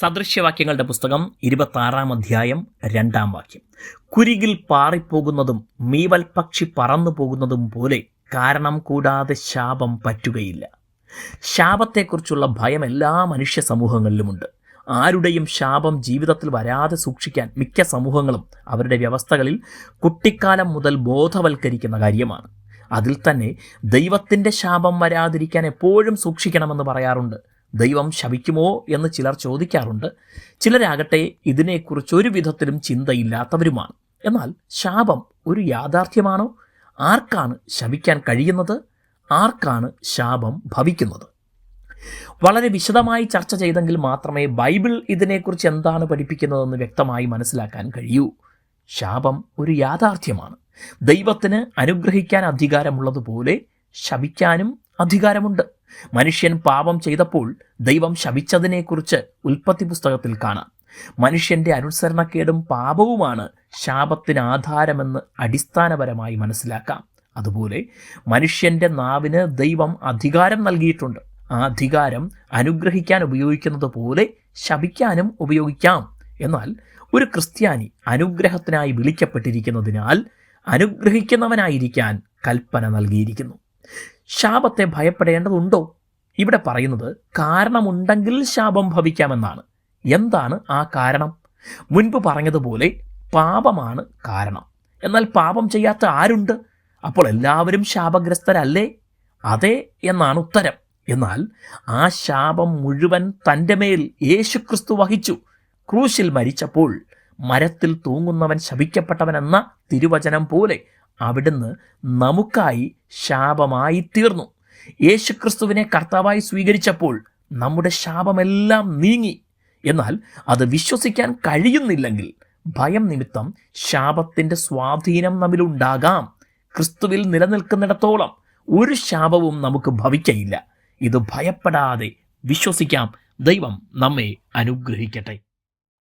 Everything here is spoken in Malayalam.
സദൃശ്യവാക്യങ്ങളുടെ പുസ്തകം ഇരുപത്താറാം അധ്യായം രണ്ടാം വാക്യം. കുരികിൽ പാറിപ്പോകുന്നതും മീവൽ പക്ഷി പറന്നു പോകുന്നതും പോലെ കാരണം കൂടാതെ ശാപം പറ്റുകയില്ല. ശാപത്തെക്കുറിച്ചുള്ള ഭയം എല്ലാ മനുഷ്യ സമൂഹങ്ങളിലുമുണ്ട്. ആരുടെയും ശാപം ജീവിതത്തിൽ വരാതെ സൂക്ഷിക്കാൻ മിക്ക സമൂഹങ്ങളും അവരുടെ വ്യവസ്ഥകളിൽ കുട്ടിക്കാലം മുതൽ ബോധവൽക്കരിക്കുന്ന കാര്യമാണ്. അതിൽ തന്നെ ദൈവത്തിന്റെ ശാപം വരാതിരിക്കാൻ എപ്പോഴും സൂക്ഷിക്കണമെന്ന് പറയാറുണ്ട്. ദൈവം ശവിക്കുമോ എന്ന് ചിലർ ചോദിക്കാറുണ്ട്. ചിലരാകട്ടെ ഇതിനെക്കുറിച്ച് ഒരു വിധത്തിലും ചിന്തയില്ലാത്തവരുമാണ്. എന്നാൽ ശാപം ഒരു യാഥാർത്ഥ്യമാണോ? ആർക്കാണ് ശവിക്കാൻ കഴിയുന്നത്? ആർക്കാണ് ശാപം ഭവിക്കുന്നത്? വളരെ വിശദമായി ചർച്ച ചെയ്തെങ്കിൽ മാത്രമേ ബൈബിൾ ഇതിനെക്കുറിച്ച് എന്താണ് പഠിപ്പിക്കുന്നതെന്ന് വ്യക്തമായി മനസ്സിലാക്കാൻ കഴിയൂ. ശാപം ഒരു യാഥാർത്ഥ്യമാണ്. ദൈവത്തിന് അനുഗ്രഹിക്കാൻ അധികാരമുള്ളതുപോലെ ശപിക്കാനും അധികാരമുണ്ട്. മനുഷ്യൻ പാപം ചെയ്തപ്പോൾ ദൈവം ശപിച്ചതിനെക്കുറിച്ച് ഉൽപ്പത്തി പുസ്തകത്തിൽ കാണാം. മനുഷ്യന്റെ അനുസരണക്കേടും പാപവുമാണ് ശാപത്തിന് ആധാരമെന്ന് അടിസ്ഥാനപരമായി മനസ്സിലാക്കാം. അതുപോലെ മനുഷ്യന്റെ നാവിന് ദൈവം അധികാരം നൽകിയിട്ടുണ്ട്. ആ അധികാരം അനുഗ്രഹിക്കാൻ ഉപയോഗിക്കുന്നത് പോലെ ശപിക്കാനും ഉപയോഗിക്കാം. എന്നാൽ ഒരു ക്രിസ്ത്യാനി അനുഗ്രഹത്തിനായി വിളിക്കപ്പെട്ടിരിക്കുന്നതിനാൽ അനുഗ്രഹിക്കുന്നവനായിരിക്കാൻ കൽപ്പന നൽകിയിരിക്കുന്നു. ശാപത്തെ ഭയപ്പെടേണ്ടതുണ്ടോ? ഇവിടെ പറയുന്നത് കാരണമുണ്ടെങ്കിൽ ശാപം ഭവിക്കാമെന്നാണ്. എന്താണ് ആ കാരണം? മുൻപ് പറഞ്ഞതുപോലെ പാപമാണ് കാരണം. എന്നാൽ പാപം ചെയ്യാത്ത ആരുണ്ട്? അപ്പോൾ എല്ലാവരും ശാപഗ്രസ്തരല്ലേ? അതെ എന്നാണ് ഉത്തരം. എന്നാൽ ആ ശാപം മുഴുവൻ തന്റെ മേൽ യേശുക്രിസ്തു വഹിച്ചു. ക്രൂശിൽ മരിച്ചപ്പോൾ മരത്തിൽ തൂങ്ങുന്നവൻ ശപിക്കപ്പെട്ടവനെന്ന തിരുവചനം പോലെ അവിടുന്ന് നമുക്കായി ശാപമായി തീർന്നു യേശുക്രിസ്തുവിനെ കർത്താവായി സ്വീകരിച്ചപ്പോൾ നമ്മുടെ ശാപമെല്ലാം നീങ്ങി. എന്നാൽ അത് വിശ്വസിക്കാൻ കഴിയുന്നില്ലെങ്കിൽ ഭയം നിമിത്തം ശാപത്തിന്റെ സ്വാധീനം നമ്മിലുണ്ടാകാം. ക്രിസ്തുവിൽ നിലനിൽക്കുന്നിടത്തോളം ഒരു ശാപവും നമുക്ക് ഭവിക്കയില്ല. ഇത് ഭയപ്പെടാതെ വിശ്വസിക്കാം. ദൈവം നമ്മെ അനുഗ്രഹിക്കട്ടെ.